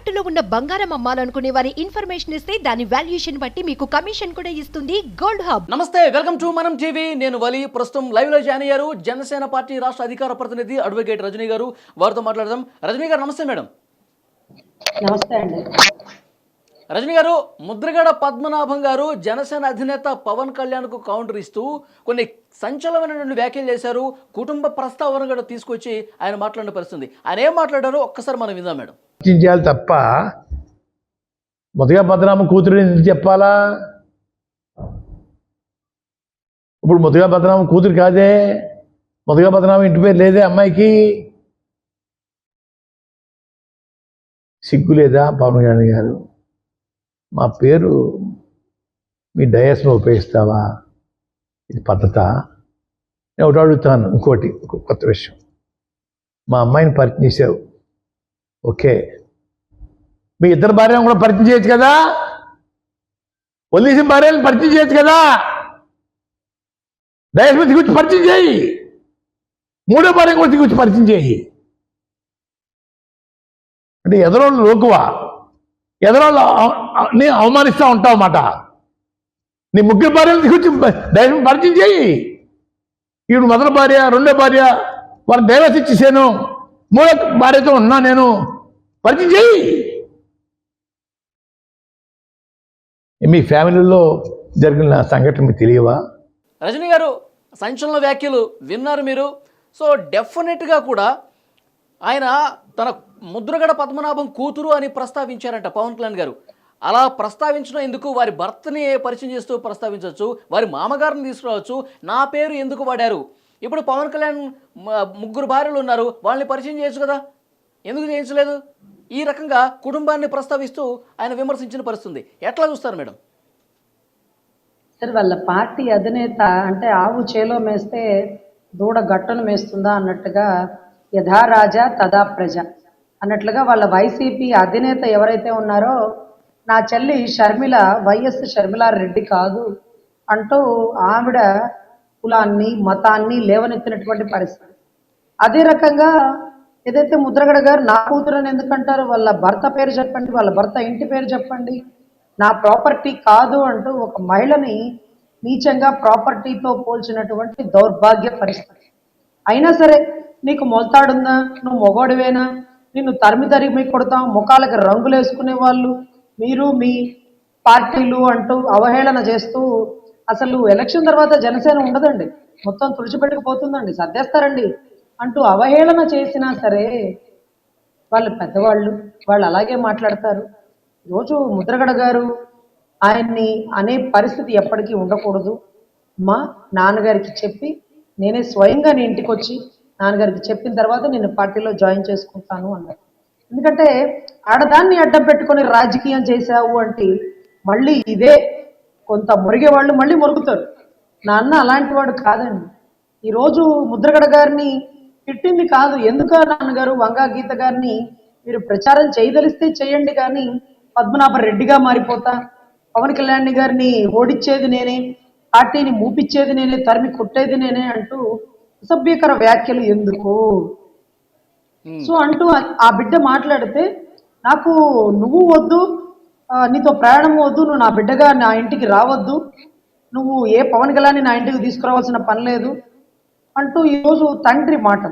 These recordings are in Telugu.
తాకట్టులో ఉన్న బంగారం అమ్మాలనుకునే వారి ఇన్ఫర్మేషన్ ఇస్తే దాని వాల్యుయేషన్ బట్టి మీకు కమిషన్ కూడా ఇస్తుంది గోల్డ్ హబ్. నమస్తే వెల్కమ్ టు మనం టీవీ. నేను వలి. ప్రస్తుతం లైవ్లో జాయిన్ అయ్యారు. జనసేన పార్టీ రాష్ట్ర అధికార ప్రతినిధి అడ్వకేట్ రజనీ గారు. వారితో మాట్లాడదాం. రజనీ గారు నమస్తే మేడం. నమస్తే అండి. రజనీ గారు ముద్రగడ పద్మనాభం గారు జనసేన అధినేత పవన్ కళ్యాణ్కు కౌంటర్ ఇస్తూ కొన్ని సంచలనమైన వ్యాఖ్యలు చేశారు. కుటుంబ ప్రస్తావన కూడా తీసుకొచ్చి ఆయన మాట్లాడిన పరిస్థితుంది ఆయన ఏం మాట్లాడారో ఒక్కసారి మనం విందాం మేడం. చేయాలి తప్ప మొదగా భద్రామ కూతురు ఎందుకు చెప్పాలా? ఇప్పుడు ముదుగా భద్రామ కూతురు కాదే ముదుగా భద్రామ ఇంటి పేరు లేదే అమ్మాయికి? సిగ్గు లేదా పవన్ కళ్యాణ్ గారు? మా పేరు మీ డయాస్ను ఉపయోగిస్తావా? ఇది పద్ధత? నేను ఒకటి అడుగుతాను ఇంకోటి ఒక కొత్త విషయం. మా అమ్మాయిని పరిచయం చేసావు. ఓకే. మీ ఇద్దరు భార్యను కూడా పరిచయం చేయొచ్చు కదా? వదిలేసిన భార్యను పరిచయం చేయొచ్చు కదా? దయచేసి గురించి పరిచయం చేయి. మూడో భార్య కూడా గురించి పరిచయం చేయి. అంటే ఎదరోళ్ళు లోకువా? ఎదరాళ్ళు నీ అవమానిస్తూ ఉంటావు అన్నమాట. నీ ముగ్గురు భార్యలు తీసుకొచ్చి దైవం పరిచయం చేయి. ఈవిడ మొదటి భార్య రెండో భార్య వాళ్ళని డైవర్స్ ఇచ్చేసాను మూడో భార్యతో ఉన్నా నేను. పరిచయం చేయి. మీ ఫ్యామిలీలో జరిగిన సంఘటన మీకు తెలియవా? రజనీ గారు సంచలన వ్యాఖ్యలు విన్నారు మీరు. సో డెఫినెట్గా కూడా ఆయన తన ముద్రగడ పద్మనాభం కూతురు అని ప్రస్తావించారంట పవన్ కళ్యాణ్ గారు. అలా ప్రస్తావించడం ఎందుకు? వారి భర్తని పరిచయం చేస్తూ ప్రస్తావించవచ్చు వారి మామగారిని తీసుకురావచ్చు నా పేరు ఎందుకు వాడారు? ఇప్పుడు పవన్ కళ్యాణ్ ముగ్గురు భార్యలు ఉన్నారు వాళ్ళని పరిచయం చేయొచ్చు కదా? ఎందుకు చేయించలేదు? ఈ రకంగా కుటుంబాన్ని ప్రస్తావిస్తూ ఆయన విమర్శించిన పరిస్థితుంది. ఎట్లా చూస్తారు మేడం? సార్ వాళ్ళ పార్టీ అధినేత అంటే ఆవు చేలో మేస్తే దూడ గట్టను మేస్తుందా అన్నట్టుగా యథా రాజా తదా ప్రజ. అన్నట్లుగా వాళ్ళ వైసీపీ అధినేత ఎవరైతే ఉన్నారో నా చెల్లి షర్మిల వైఎస్ షర్మిలారెడ్డి కాదు అంటూ ఆవిడ కులాన్ని మతాన్ని లేవనెత్తినటువంటి పరిస్థితి. అదే రకంగా ఏదైతే ముద్రగడ గారు నా కూతురని ఎందుకంటారు వాళ్ళ భర్త పేరు చెప్పండి వాళ్ళ భర్త ఇంటి పేరు చెప్పండి నా ప్రాపర్టీ కాదు అంటూ ఒక మహిళని నీచంగా ప్రాపర్టీతో పోల్చినటువంటి దౌర్భాగ్య పరిస్థితి. అయినా సరే నీకు మొలతాడుందా నువ్వు మొగోడివేనా? నిన్ను తరిమి తరిమి కొడతాం ముఖాలకు రంగులు వేసుకునే వాళ్ళు మీరు మీ పార్టీలు అంటూ అవహేళన చేస్తూ అసలు ఎలక్షన్ తర్వాత జనసేన ఉండదండి. మొత్తం తుడిచిపెట్టుకుపోతుందండి సర్దేస్తారండి. అంటూ అవహేళన చేసినా సరే వాళ్ళు పెద్దవాళ్ళు వాళ్ళు అలాగే మాట్లాడతారు. రోజు ముద్రగడ గారు ఆయన్ని అనే పరిస్థితి ఎప్పటికీ ఉండకూడదు. మా నాన్నగారికి చెప్పి నేనే స్వయంగా నీ ఇంటికి వచ్చి నాన్నగారికి చెప్పిన తర్వాత నేను పార్టీలో జాయిన్ చేసుకుంటాను అన్నారు ఎందుకంటే ఆడదాన్ని అడ్డం పెట్టుకొని రాజకీయం చేశావు అంటే మళ్ళీ ఇదే కొంత మురిగే వాళ్ళు మళ్ళీ మురుగుతారు నాన్న అలాంటి వాడు కాదండి. ఈరోజు ముద్రగడ గారిని తిట్టింది కాదు. ఎందుకు నాన్నగారు వంగా గీత గారిని మీరు ప్రచారం చేయదలిస్తే చేయండి కానీ పద్మనాభ రెడ్డిగా మారిపోతా పవన్ కళ్యాణ్ గారిని ఓడిచ్చేది నేనే పార్టీని మూపిచ్చేది నేనే తరిమి కొట్టేది నేనే అంటూ అసభ్యకర వ్యాఖ్యలు ఎందుకు? సో అంటూ ఆ- బిడ్డ మాట్లాడితే నాకు నువ్వు వద్దు నీతో ప్రయాణం వద్దు నువ్వు నా బిడ్డగా నా ఇంటికి రావద్దు నువ్వు ఏ పవన్ కళ్యాణ్ నా ఇంటికి తీసుకురావాల్సిన పని లేదు అంటూ ఈరోజు తండ్రి మాట.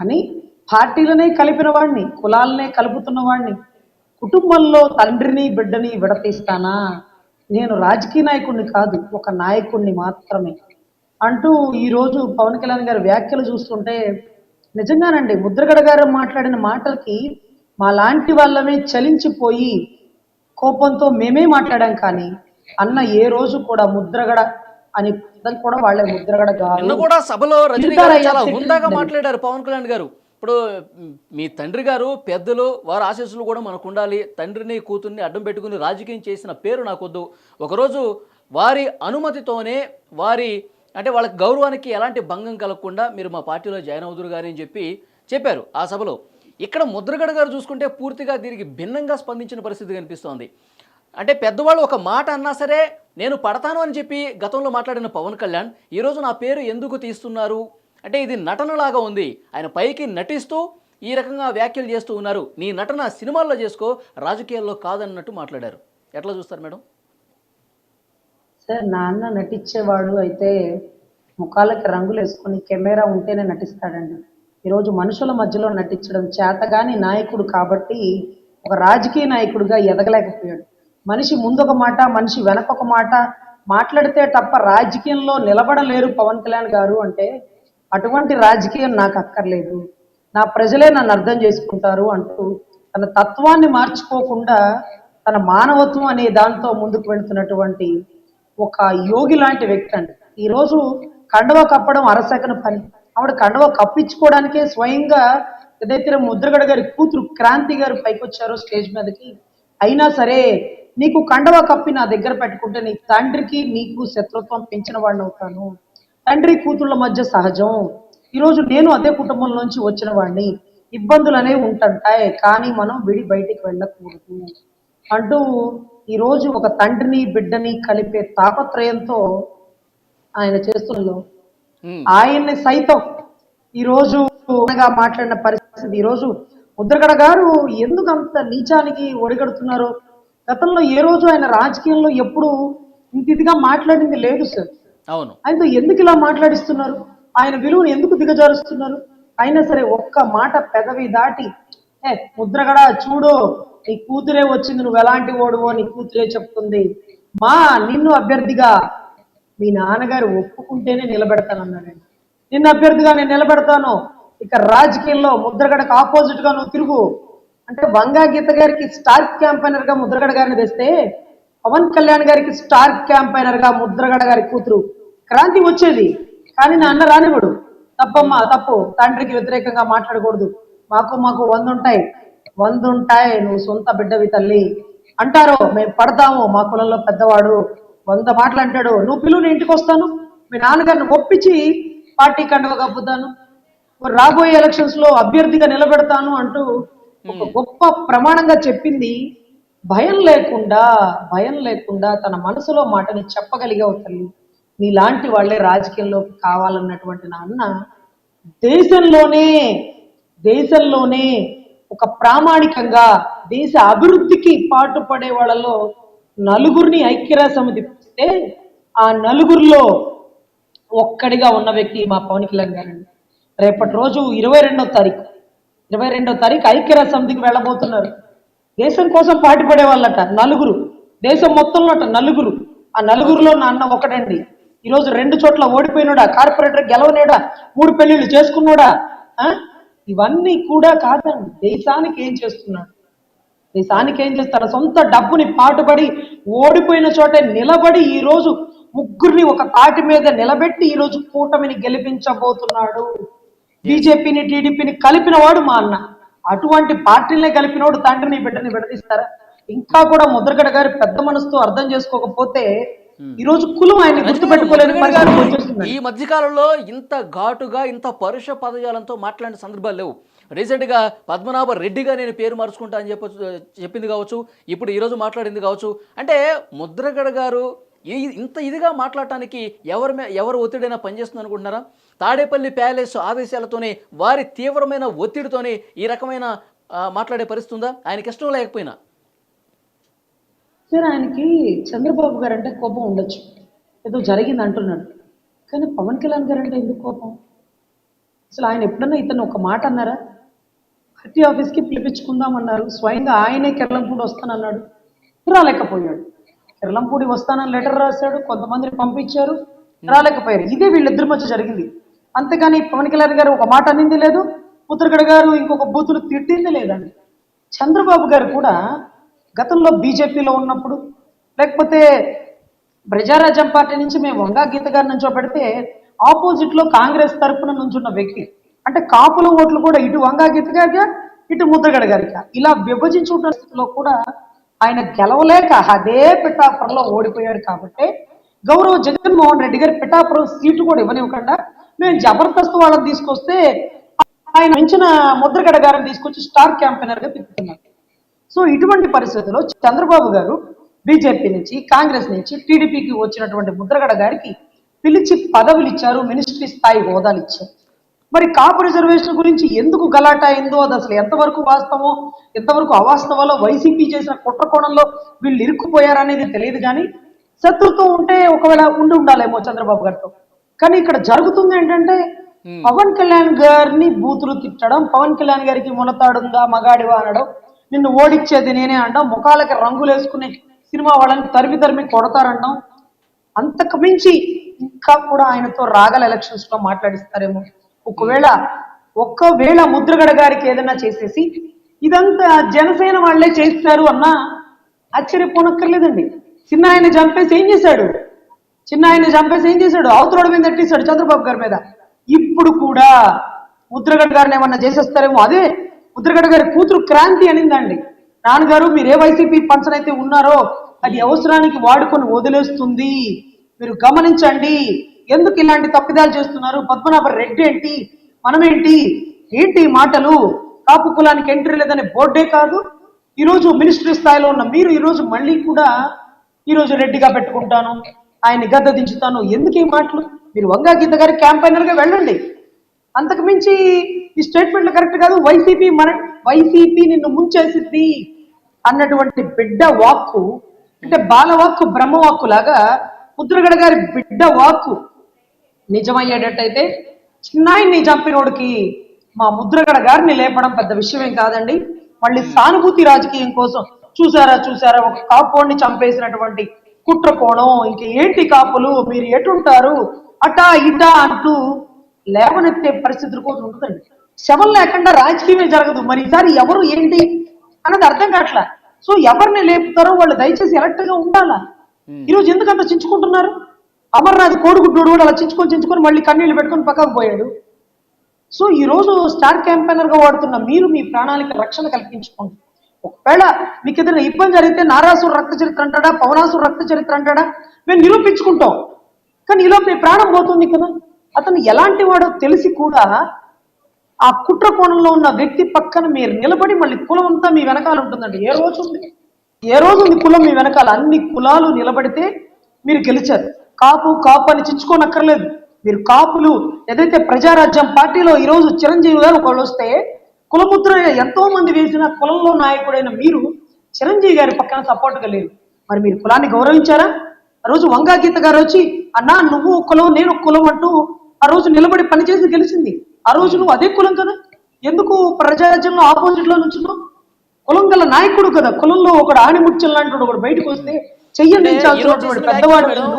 కానీ పార్టీలనే కలిపిన వాడిని కులాలనే కలుపుతున్న వాడిని కుటుంబంలో తండ్రిని బిడ్డని విడతీస్తానా? నేను రాజకీయ నాయకుడిని కాదు ఒక నాయకుడిని మాత్రమే. అంటూ ఈరోజు పవన్ కళ్యాణ్ గారి వ్యాఖ్యలు చూస్తుంటే నిజంగానండి ముద్రగడ గారు మాట్లాడిన మాటలకి మా లాంటి వాళ్ళమే చలించిపోయి కోపంతో మేమే మాట్లాడాం కానీ అన్న ఏ రోజు కూడా ముద్రగడ అని కూడా వాళ్ళే ముద్రగడ గారు. కూడా సభలో రజనీ చాలా. హుందాగా మాట్లాడారు పవన్ కళ్యాణ్ గారు. ఇప్పుడు మ్, మీ తండ్రి గారు పెద్దలు వారి ఆశీస్సులు కూడా మనకు ఉండాలి. తండ్రిని కూతుర్ని అడ్డం పెట్టుకుని రాజకీయం చేసిన పేరు నాకొద్దు. ఒకరోజు వారి అనుమతితోనే వారి అంటే వాళ్ళ గౌరవానికి ఎలాంటి భంగం కలగకుండా మీరు మా పార్టీలో జాయిన్ అవుదురు కానీ అని చెప్పి చెప్పారు ఆ సభలో. ఇక్కడ ముద్రగడ గారు చూసుకుంటే పూర్తిగా దీనికి భిన్నంగా స్పందించిన పరిస్థితి కనిపిస్తోంది. అంటే పెద్దవాళ్ళు ఒక మాట అన్నా సరే నేను పడతాను అని చెప్పి గతంలో మాట్లాడిన పవన్ కళ్యాణ్ ఈరోజు నా పేరు ఎందుకు తీస్తున్నారు? అంటే ఇది నటనలాగా ఉంది. ఆయన పైకి నటిస్తూ ఈ రకంగా వ్యాఖ్యలు చేస్తూ ఉన్నారు. నీ నటన సినిమాల్లో చేసుకో రాజకీయాల్లో కాదన్నట్టు మాట్లాడారు. ఎట్లా చూస్తారు మేడం? సార్ నాన్న నటించేవాడు అయితే ముఖాలకి రంగులు వేసుకొని కెమెరా ఉంటేనే నటిస్తాడండి. ఈరోజు మనుషుల మధ్యలో నటించడం చేతగాని నాయకుడు కాబట్టి ఒక రాజకీయ నాయకుడిగా ఎదగలేకపోయాడు. మనిషి ముందొక మాట మనిషి వెనక ఒక మాట మాట్లాడితే తప్ప రాజకీయంలో నిలబడలేరు పవన్ కళ్యాణ్ గారు అంటే అటువంటి రాజకీయం నాకు అక్కర్లేదు. నా ప్రజలే నన్ను అర్థం చేసుకుంటారు అంటూ తన తత్వాన్ని మార్చుకోకుండా తన మానవత్వం అనే దాంతో ముందుకు వెళుతున్నటువంటి ఒక యోగి లాంటి వ్యక్తి అండి. ఈరోజు కండవ కప్పడం అరసెకన పని. ఆవిడ కండవ కప్పించుకోవడానికే స్వయంగా ఏదైతే ముద్రగడ గారి కూతురు క్రాంతి గారు పైకి వచ్చారో స్టేజ్ మీదకి. అయినా సరే నీకు కండవ కప్పి నా దగ్గర పెట్టుకుంటే నీ తండ్రికి నీకు శత్రుత్వం పెంచిన వాడిని అవుతాను. తండ్రి కూతుళ్ళ మధ్య సహజం. ఈరోజు నేను అదే కుటుంబంలోంచి వచ్చిన వాడిని. ఇబ్బందులు అనేవి ఉంటుంటాయి కానీ మనం విడి బయటికి వెళ్ళకూడదు. అంటూ ఈరోజు ఒక తండ్రిని బిడ్డని కలిపే తాపత్రయంతో ఆయన చేస్తున్న ఉమ్, ఆయన్ని సైతం ఈరోజు మాట్లాడిన పరిస్థితి. ఈరోజు ముద్రగడ గారు ఎందుకు అంత నీచానికి ఒడిగడుతున్నారు? గతంలో ఏ రోజు ఆయన రాజకీయంలో ఎప్పుడు ఇంత ఇదిగా మాట్లాడింది లేదు సార్. అవును. ఆయనతో ఎందుకు ఇలా మాట్లాడిస్తున్నారు? ఆయన విలువను ఎందుకు దిగజారుస్తున్నారు? అయినా సరే ఒక్క మాట పెదవి దాటి ఏ ముద్రగడ చూడు నీ కూతురే వచ్చింది నువ్వు ఎలాంటి ఓడువో నీ కూతురే చెప్తుంది. మా నిన్ను అభ్యర్థిగా మీ నాన్నగారు ఒప్పుకుంటేనే నిలబెడతానన్నాడండి నిన్ను అభ్యర్థిగా నేను నిలబెడతాను. ఇక రాజకీయంలో ముద్రగడకు ఆపోజిట్గా నువ్వు తిరుగు. అంటే వంగా గీత గారికి స్టార్ క్యాంపైనర్గా ముద్రగడ గారిని తెస్తే పవన్ కళ్యాణ్ గారికి స్టార్ క్యాంపైనర్గా ముద్రగడ గారి కూతురు. క్రాంతి వచ్చేది కానీ నా అన్న రానివాడు తప్పమ్మా తప్పు. తండ్రికి వ్యతిరేకంగా మాట్లాడకూడదు. మాకు మాకు వంద ఉంటాయి వంద ఉంటాయి నువ్వు సొంత బిడ్డవి తల్లి. అంటారు మేము పడతాము మా కులంలో పెద్దవాడు. వంద మాటలు అంటాడు నువ్వు పిలువు నేను ఇంటికి వస్తాను. మీ నాన్నగారిని ఒప్పించి పార్టీ కండువ కప్పుతాను. రాబోయే ఎలక్షన్స్లో అభ్యర్థిగా నిలబెడతాను అంటూ ఒక గొప్ప ప్రమాణంగా చెప్పింది. భయం లేకుండా భయం లేకుండా తన మనసులో మాటని చెప్పగలిగే తల్లి. నీలాంటి వాళ్ళే రాజకీయంలోకి కావాలన్నటువంటి నా అన్న దేశంలోనే దేశంలోనే ఒక ప్రామాణికంగా దేశ అభివృద్ధికి పాటుపడే వాళ్ళలో నలుగురిని ఐక్యరాజ్య సమితి పిలిస్తే ఆ నలుగురిలో ఒక్కడిగా ఉన్న వ్యక్తి మా పవన్ కళ్యాణ్ గారండి. రేపటి రోజు ఇరవై రెండో తారీఖు. ఇరవై రెండో తారీఖు ఐక్యరాజ్య సమితికి వెళ్ళబోతున్నారు. దేశం కోసం పాటుపడే వాళ్ళట నలుగురు. దేశం మొత్తంలో అట నలుగురు. ఆ నలుగురిలో నా అన్న ఒకడండి. ఈరోజు రెండు చోట్ల ఓడిపోయినోడా? కార్పొరేటర్ గెలవనేడా మూడు పెళ్ళిళ్ళు చేసుకున్నాడా? ఆ? ఇవన్నీ కూడా కాదండి. దేశానికి ఏం చేస్తున్నాడు? దేశానికి ఏం చేస్తాడు? సొంత డబ్బుని పాటుపడి ఓడిపోయిన చోటే నిలబడి ఈ రోజు ముగ్గురిని ఒక తాటి మీద నిలబెట్టి ఈ రోజు కూటమిని గెలిపించబోతున్నాడు. బీజేపీని టీడీపీని కలిపిన వాడు మా అన్న. అటువంటి పార్టీలనే కలిపినోడు తండ్రిని బిడ్డని విడదీస్తారా? ఇంకా కూడా ముద్రగడ గారి పెద్ద మనసుతో అర్థం చేసుకోకపోతే ఈ రోజు కులం ఆయన్ని గుర్తుపెట్టుకోలేని ఈ మధ్యకాలంలో ఇంత ఘాటుగా ఇంత పరుష పదజాలంతో మాట్లాడిన సందర్భాలు లేవు. రీసెంట్గా పద్మనాభ రెడ్డిగా నేను పేరు మార్చుకుంటా అని చెప్ప చెప్పింది కావచ్చు ఇప్పుడు ఈరోజు మాట్లాడింది కావచ్చు. అంటే ముద్రగడ గారు ఈ- ఇంత ఇదిగా మాట్లాడటానికి ఎవరి ఎవరు ఒత్తిడైనా పనిచేస్తుంది అనుకుంటున్నారా? తాడేపల్లి ప్యాలెస్ ఆదేశాలతోనే వారి తీవ్రమైన ఒత్తిడితోనే ఈ రకమైన మాట్లాడే పరిస్థితి ఉందా? ఆయనకి ఇష్టం లేకపోయినా. సార్ ఆయనకి చంద్రబాబు గారు అంటే కోపం ఉండొచ్చు. ఏదో జరిగింది అంటున్నాడు. కానీ పవన్ కళ్యాణ్ గారు అంటే ఎందుకు కోపం? అసలు ఆయన ఎప్పుడన్నా ఇతను ఒక మాట అన్నారా? పార్టీ ఆఫీస్కి పిలిపించుకుందామన్నారు. స్వయంగా ఆయనే కిరళంపూడి వస్తానన్నాడు. రాలేకపోయాడు. కిరళంపూడి వస్తానని లెటర్ రాశాడు కొంతమందిని పంపించారు రాలేకపోయారు. ఇదే వీళ్ళిద్దరి మధ్య జరిగింది. అంతేగాని పవన్ కళ్యాణ్ గారు ఒక మాట అనింది లేదు ముద్రగడ గారు ఇంకొక బూతులు తిట్టింది లేదండి. చంద్రబాబు గారు కూడా గతంలో బీజేపీలో ఉన్నప్పుడు లేకపోతే ప్రజారాజ్యం పార్టీ నుంచి మేము వంగా గీత గారి నుంచో పెడితే ఆపోజిట్లో కాంగ్రెస్ తరఫున నుంచున్న వ్యక్తి. అంటే కాపుల ఓట్లు కూడా ఇటు వంగా గీత గారిగా ఇటు ముద్రగడ గారిగా ఇలా విభజించుకున్న స్థితిలో కూడా ఆయన గెలవలేక అదే పిఠాపురంలో ఓడిపోయాడు కాబట్టి గౌరవ జగన్మోహన్ రెడ్డి గారు పిఠాపురం సీటు కూడా ఇవ్వనివ్వకుండా మేము జబర్దస్త్ వాళ్ళని తీసుకొస్తే ఆయన మించిన ముద్రగడ గారిని తీసుకొచ్చి స్టార్ క్యాంపెయినర్గా తిప్పుతున్నారు. సో ఇటువంటి పరిస్థితుల్లో చంద్రబాబు గారు బీజేపీ నుంచి కాంగ్రెస్ నుంచి టీడీపీకి వచ్చినటువంటి ముద్రగడ గారికి పిలిచి పదవులు ఇచ్చారు మినిస్ట్రీ స్థాయి హోదాలు ఇచ్చారు. మరి కాపు రిజర్వేషన్ గురించి ఎందుకు గలాట అయిందో అది అసలు ఎంతవరకు వాస్తవం ఎంతవరకు అవాస్తవాలో వైసీపీ చేసిన కుట్రకోణంలో వీళ్ళు ఇరుక్కుపోయారనేది తెలియదు కానీ శత్రుత్వం ఉంటే ఒకవేళ ఉండి ఉండాలేమో చంద్రబాబు గారితో. కానీ ఇక్కడ జరుగుతుంది ఏంటంటే పవన్ కళ్యాణ్ గారిని బూతులు తిట్టడం పవన్ కళ్యాణ్ గారికి మునతాడుందా మగాడివా అనడం నిన్ను ఓడిచ్చేది నేనే అంటాం ముఖాలకి రంగులు వేసుకునే సినిమా వాళ్ళని తరిమి తరిమి కొడతారంటాం అంతకు మించి ఇంకా కూడా ఆయనతో రాగల ఎలక్షన్స్లో మాట్లాడిస్తారేమో. ఒకవేళ ఒక్కవేళ ముద్రగడ గారికి ఏదైనా చేసేసి ఇదంతా జనసేన వాళ్ళే చేస్తారు అన్నా ఆశ్చర్యపోనక్కర్లేదండి. చిన్న ఆయన చంపేసి ఏం చేశాడు? చిన్న ఆయన చంపేసి ఏం చేశాడు? అవతలోడి మీద తట్టేశాడు చంద్రబాబు గారి మీద. ఇప్పుడు కూడా ముద్రగడ గారిని ఏమన్నా చేసేస్తారేమో అదే ముద్రగడ గారి కూతురు క్రాంతి అనిందండి. నాన్నగారు మీరు ఏ వైసీపీ పంచనైతే ఉన్నారో అది అవసరానికి వాడుకొని వదిలేస్తుంది. మీరు గమనించండి ఎందుకు ఇలాంటి తప్పిదాలు చేస్తున్నారు? పద్మనాభ రెడ్డి ఏంటి? మనమేంటి? ఏంటి మాటలు? కాపు కులానికి ఎంట్రీ లేదనే బోర్డే కాదు. ఈరోజు మినిస్ట్రీ స్థాయిలో ఉన్న మీరు ఈరోజు మళ్ళీ కూడా ఈరోజు రెడ్డిగా పెట్టుకుంటాను. ఆయన్ని గద్ద దించుతాను. ఎందుకు ఈ మాటలు? మీరు వంగా గీత గారి క్యాంపైనర్గా వెళ్ళండి. అంతకు మించి ఈ స్టేట్మెంట్లు కరెక్ట్ కాదు. వైసీపీ మన వైసీపీ నిన్ను ముంచేసిద్ది అన్నటువంటి బిడ్డ వాక్కు అంటే బాలవాక్కు బ్రహ్మవాక్కు లాగా ముద్రగడ గారి బిడ్డ వాక్కు నిజమయ్యేటట్టయితే చిన్నాయిని చంపినోడికి మా ముద్రగడ గారిని లేపడం పెద్ద విషయమేం కాదండి. మళ్ళీ సానుభూతి రాజకీయం కోసం చూసారా చూసారా ఒక కాపోడిని చంపేసినటువంటి కుట్ర కోణం ఇంక ఏంటి కాపులు మీరు ఎటుంటారు? అటా ఇటా అంటూ లేవనెత్తే పరిస్థితులు కూడా ఉంటుందండి శవం లేకుండా రాజకీయమే జరగదు. మరి ఈసారి ఎవరు ఏంటి అన్నది అర్థం కావట్లా? సో ఎవరిని లేపుతారో వాళ్ళు దయచేసి ఎలక్ట్గా ఉండాలా? ఈరోజు ఎందుకు అంత చించుకుంటున్నారు? అమర్నాథ్ కోడిగుడ్డోడు కూడా అలా చించుకొని చించుకొని మళ్ళీ కన్నీళ్ళు పెట్టుకొని పక్కకు పోయాడు. సో ఈ రోజు స్టార్ క్యాంపెయినర్గా వాడుతున్న మీరు మీ ప్రాణానికి రక్షణ కల్పించుకోండి. ఒకవేళ మీకు ఏదైనా ఇబ్బంది జరిగితే నారాసుర రక్త చరిత్ర అంటాడా? పవనాసుర రక్త చరిత్ర అంటాడా? మేము నిరూపించుకుంటాం. కానీ ఈలో మీ ప్రాణం పోతుంది కదా. అతను ఎలాంటి వాడో తెలిసి కూడా ఆ కుట్ర కోణంలో ఉన్న వ్యక్తి పక్కన మీరు నిలబడి మళ్ళీ కులం అంతా మీ వెనకాల ఉంటుందండి. ఏ రోజు ఉంది? ఏ రోజు ఉంది కులం మీ వెనకాల? అన్ని కులాలు నిలబడితే మీరు గెలిచారు. కాపు కాపు అని చించుకోనక్కర్లేదు మీరు కాపులు. ఏదైతే ప్రజారాజ్యం పార్టీలో ఈ రోజు చిరంజీవి గారు ఒకళ్ళు వస్తే కులముద్ర ఎంతో మంది వేసిన కులంలో నాయకుడైన మీరు చిరంజీవి గారి పక్కన సపోర్ట్గా లేరు. మరి మీరు కులాన్ని గౌరవించారా? ఆ రోజు వంగా గీత గారు వచ్చి అన్నా నువ్వు కులం నేను కులం అంటూ ఆ రోజు నిలబడి పనిచేసి గెలిచింది. ఆ రోజు నువ్వు అదే కులం కదా? ఎందుకు ప్రజారాజ్యంలో ఆపోజిట్లో నుంచున్నావు? కులం గల నాయకుడు కదా. కులంలో ఒకడు ఆణిముత్యం లాంటి ఒకడు బయటకు వస్తే.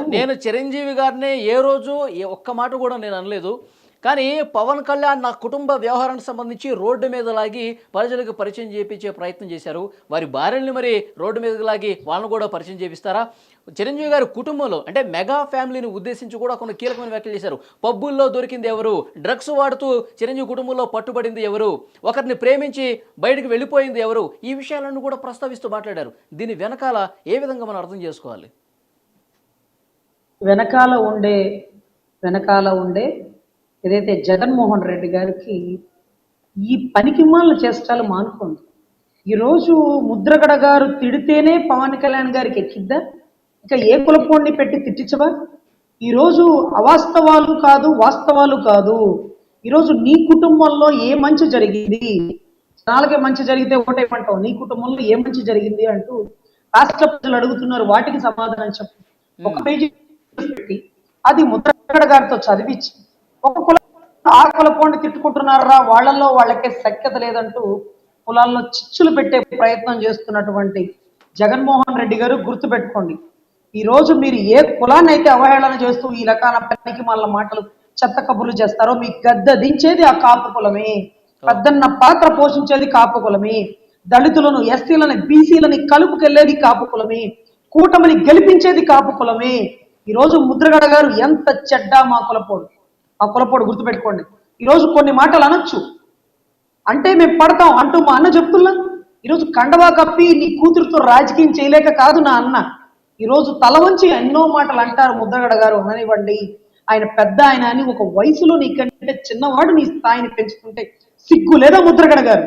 నేను చిరంజీవి గారిని ఏ రోజు ఒక్క మాట కూడా నేను అనలేదు. కానీ పవన్ కళ్యాణ్ నా కుటుంబ వ్యవహారానికి సంబంధించి రోడ్డు మీద లాగి ప్రజలకు పరిచయం చేయించే ప్రయత్నం చేశారు. వారి భార్యల్ని మరి రోడ్డు మీద లాగి వాళ్ళని కూడా పరిచయం చేపిస్తారా? చిరంజీవి గారి కుటుంబంలో అంటే మెగా ఫ్యామిలీని ఉద్దేశించి కూడా కొన్ని కీలకమైన వ్యాఖ్యలు చేశారు. పబ్బుల్లో దొరికింది ఎవరు? డ్రగ్స్ వాడుతూ చిరంజీవి కుటుంబంలో పట్టుబడింది ఎవరు? ఒకరిని ప్రేమించి బయటకు వెళ్ళిపోయింది ఎవరు? ఈ విషయాలను కూడా ప్రస్తావిస్తూ మాట్లాడారు. దీని వెనకాల ఏ విధంగా మనం అర్థం చేసుకోవాలి? వెనకాల ఉండే వెనకాల ఉండే ఏదైతే జగన్మోహన్ రెడ్డి గారికి ఈ పనికిమాల చేష్టాలు మానుకోండి. ఈరోజు ముద్రగడ గారు తిడితేనే పవన్ కళ్యాణ్ గారికి ఎక్కిద్దా? ఇక ఏ కులపోడిని పెట్టి తిట్టించవా? ఈరోజు అవాస్తవాలు కాదు వాస్తవాలు కాదు. ఈరోజు నీ కుటుంబంలో ఏ మంచి జరిగింది? జనాలకే మంచి జరిగితే ఓటేయమంటావు నీ కుటుంబంలో ఏ మంచి జరిగింది అంటూ రాష్ట్ర ప్రజలు అడుగుతున్నారు. వాటికి సమాధానం చెప్పు. ఒక పేజీ పెట్టి అది ముద్రగడ గారితో చదివించి ఒక కులం ఆ కులపోండి తిట్టుకుంటున్నారా? వాళ్ళల్లో వాళ్ళకే సఖ్యత లేదంటూ కులాల్లో చిచ్చులు పెట్టే ప్రయత్నం చేస్తున్నటువంటి జగన్మోహన్ రెడ్డి గారు గుర్తుపెట్టుకోండి. ఈ రోజు మీరు ఏ కులాన్ని అయితే అవహేళన చేస్తూ ఈ రకాల పనికి మళ్ళ మాటలు చెత్త కబుర్లు చేస్తారో మీ గద్ద దించేది ఆ కాపు కులమే. పెద్దన్న పాత్ర పోషించేది కాపు కులమే. దళితులను ఎస్సీలని బీసీలని కలుపుకెళ్ళేది కాపు కులమే. కూటమిని గెలిపించేది కాపు కులమే. ఈ రోజు ముద్రగడ గారు ఎంత చెడ్డ మా కులపోడు ఆ కులపోడు గుర్తుపెట్టుకోండి. ఈ రోజు కొన్ని మాటలు అనొచ్చు. అంటే మేము పడతాం అంటూ మా అన్న చెప్తున్నా. ఈరోజు కండవా కప్పి నీ కూతురుతో రాజకీయం చేయలేక కాదు నా అన్న. ఈరోజు తల వంచి ఎన్నో మాటలు అంటారు ముద్రగడ గారు అననివ్వండి. ఆయన పెద్ద ఆయన అని ఒక వయసులో నీకంటే చిన్నవాడు నీ స్థాయిని పెంచుతుంటే సిగ్గు లేదా ముద్రగడ గారు?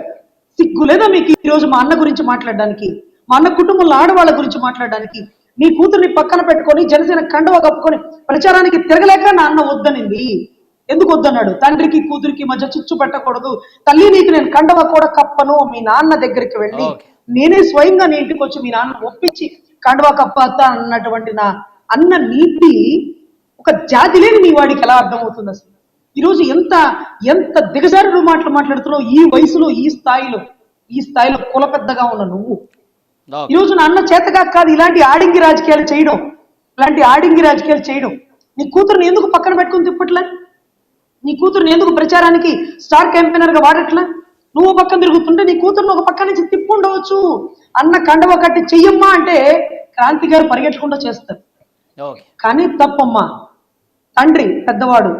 సిగ్గు లేదా మీకు ఈరోజు మా అన్న గురించి మాట్లాడడానికి? మా అన్న కుటుంబంలో ఆడవాళ్ళ గురించి మాట్లాడడానికి? నీ కూతుర్ని పక్కన పెట్టుకొని జనసేన కండవ కప్పుకొని ప్రచారానికి తిరగలేక నా అన్న వద్దనింది. ఎందుకు వద్దన్నాడు తండ్రికి కూతురికి మధ్య చిచ్చు పెట్టకూడదు. తల్లి నీకు నేను కండవ కూడా కప్పను. మీ నాన్న దగ్గరికి వెళ్ళి. నేనే స్వయంగా నీ ఇంటికి వచ్చి మీ నాన్న ఒప్పించి కండవ కప్పత అన్నటువంటి నా అన్న నీతి ఒక జాతి లేని నీ వాడికి ఎలా అర్థమవుతుంది అసలు? ఈరోజు ఎంత ఎంత దిగజారుడు మాటలు మాట్లాడుతున్నావు? ఈ వయసులో ఈ స్థాయిలో ఈ స్థాయిలో కుల పెద్దగా ఉన్న నువ్వు. ఈరోజు నా అన్న చేతగా కాదు ఇలాంటి ఆడింగి రాజకీయాలు చేయడం. ఇలాంటి ఆడింగి రాజకీయాలు చేయడం. నీ కూతురుని ఎందుకు పక్కన పెట్టుకుని తిప్పట్లే నీ కూతురుని ఎందుకు ప్రచారానికి స్టార్ క్యాంపెయినర్గా వాడట్లా? నువ్వు పక్కన తిరుగుతుంటే నీ కూతురుని ఒక పక్క నుంచి తిప్పుండవచ్చు. అన్న కండవ కట్టి చెయ్యమ్మా అంటే క్రాంతి గారు పరిగెట్టకుండా చేస్తారు. కానీ తప్పమ్మా. తండ్రి పెద్దవాడు.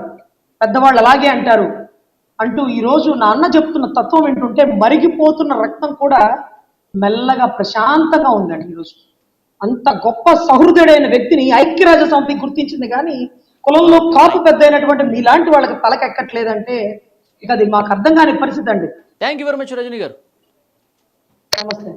పెద్దవాళ్ళు అలాగే అంటారు. అంటూ ఈరోజు నా అన్న చెప్తున్న తత్వం ఏంటంటే మరిగిపోతున్న రక్తం కూడా మెల్లగా ప్రశాంతంగా ఉందండి ఈరోజు అంత గొప్ప సహృదయుడైన వ్యక్తిని ఐక్యరాజ్య సమితి గుర్తించింది కానీ కులంలో కాపు పెద్ద అయినటువంటి మీలాంటి వాళ్ళకి తలకెక్కట్లేదంటే ఇక అది మాకు అర్థం కాని పరిస్థితి అండి. Thank you very much Rajani గారు. నమస్తే.